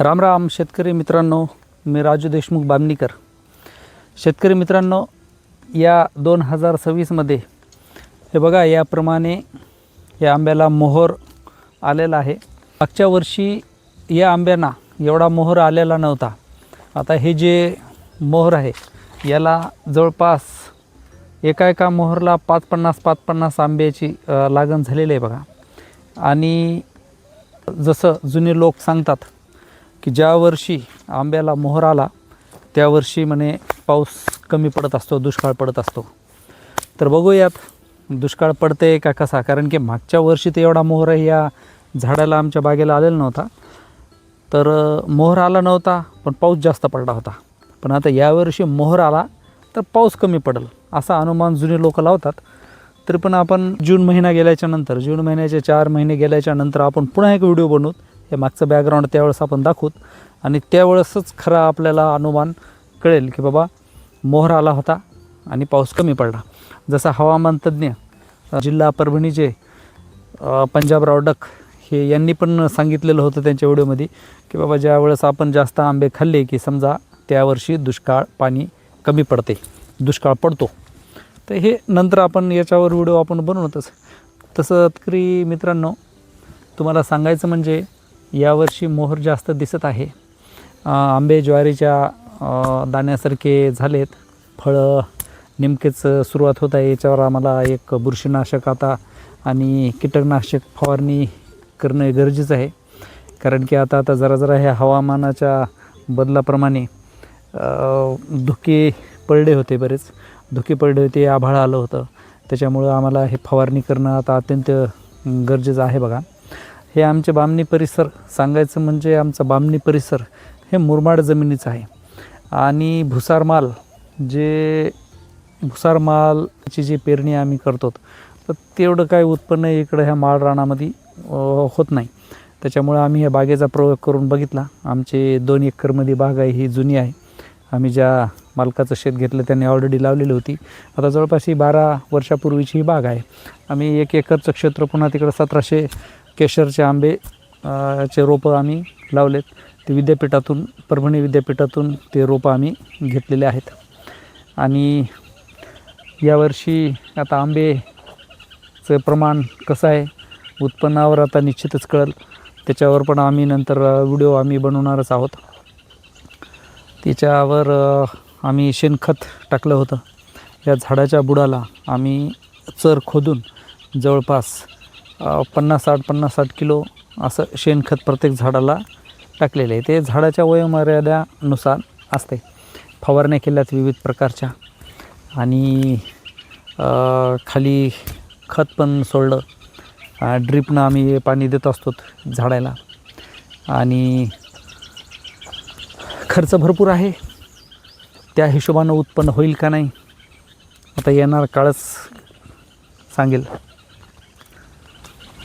राम राम शेतकरी मित्रांनो मी राजू देशमुख बामणीकर. शेतकरी मित्रांनो या दोन हजार सव्वीसमध्ये हे बघा याप्रमाणे या आंब्याला मोहर आलेला आहे. मागच्या वर्षी या आंब्यांना एवढा मोहर आलेला नव्हता. आता हे जे मोहर आहे याला जवळपास एका एका मोहरला पाच पन्नास पाच पन्नास आंब्याची लागण झालेली आहे बघा. आणि जसं जुने लोक सांगतात की ज्या वर्षी आंब्याला मोहर आला त्या वर्षी म्हणे पाऊस कमी पडत असतो दुष्काळ पडत असतो. तर बघूयात दुष्काळ पडते का कसा? कारण की मागच्या वर्षी तर एवढा मोहर या झाडाला आमच्या बागेला आलेला नव्हता. तर मोहर आला नव्हता पण पाऊस जास्त पडला होता. पण आता यावर्षी मोहर आला तर पाऊस कमी पडेल असा अनुमान जुने लोक लावतात. तरी पण आपण जून महिना गेल्याच्यानंतर जून महिन्याचे चार महिने गेल्याच्यानंतर आपण पुन्हा एक व्हिडिओ बनवू. हे मागचं बॅकग्राऊंड त्यावेळेस आपण दाखवूत. आणि त्यावेळेसच खरा आपल्याला अनुमान कळेल की बाबा मोहर आला होता आणि पाऊस कमी पडला. जसा हवामान तज्ज्ञ जिल्हा परभणीचे पंजाबराव डक हे यांनी पण सांगितलेलं होतं त्यांच्या व्हिडिओमध्ये की बाबा ज्या वेळेस आपण जास्त आंबे खाल्ले की समजा त्यावर्षी दुष्काळ पाणी कमी पडते दुष्काळ पडतो. तर हे नंतर आपण याच्यावर व्हिडिओ आपण बनवतच तसं तरी मित्रांनो तुम्हाला सांगायचं म्हणजे यावर्षी मोहर जास्त दिसत आहे. आंबे ज्वारीच्या दाण्यासारखे झालेत. फळं नेमकेच सुरुवात होत आहे. याच्यावर आम्हाला एक बुरशीनाशक आता आणि कीटकनाशक फवारणी करणं गरजेचं आहे. कारण की आता आता जरा जरा ह्या हवामानाच्या बदलाप्रमाणे धुके पडले होते बरेच. धुके पडले होते आभाळ आलं होतं. त्याच्यामुळं आम्हाला हे फवारणी करणं आता अत्यंत गरजेचं आहे बघा. हे आमचे बामणी परिसर सांगायचं म्हणजे आमचा बामणी परिसर हे मुरमाड जमिनीचं आहे. आणि भुसारमाल जे भुसारमालची जी पेरणी आम्ही करतो तर तेवढं काय उत्पन्न इकडं ह्या माळ रानामध्ये होत नाही. त्याच्यामुळं आम्ही ह्या बागेचा प्रयोग करून बघितला. आमचे दोन एकरमध्ये बाग आहे ही जुनी आहे. आम्ही ज्या मालकाचं शेत घेतलं त्यांनी ऑलरेडी लावलेली होती. आता जवळपास ही बारा वर्षापूर्वीची ही बाग आहे. आम्ही एक एकरचं क्षेत्र पुन्हा तिकडं सतराशे केशरचे आंबे चे रोपं आम्ही लावलेत. ते विद्यापीठातून परभणी विद्यापीठातून ते रोपं आम्ही घेतलेले आहेत. आणि यावर्षी आता आंबेचं प्रमाण कसं आहे? उत्पन्नावर आता निश्चितच कळेल. त्याच्यावर पण आम्ही नंतर व्हिडिओ आम्ही बनवणारच आहोत. त्याच्यावर आम्ही शेणखत टाकलं होतं. या झाडाच्या बुडाला आम्ही चर खोदून जवळपास पन्नास साठ पन्नास साठ किलो असं शेणखत प्रत्येक झाडाला टाकलेलं आहे. ते झाडाच्या वयोमर्यादानुसार असते. फवारण्या केल्यात विविध प्रकारच्या. आणि खाली खत पण सोडलं. ड्रीपनं आम्ही पाणी देत असतो झाडाला. आणि खर्च भरपूर आहे. त्या हिशोबानं उत्पन्न होईल का नाही आता येणार काळच सांगेल.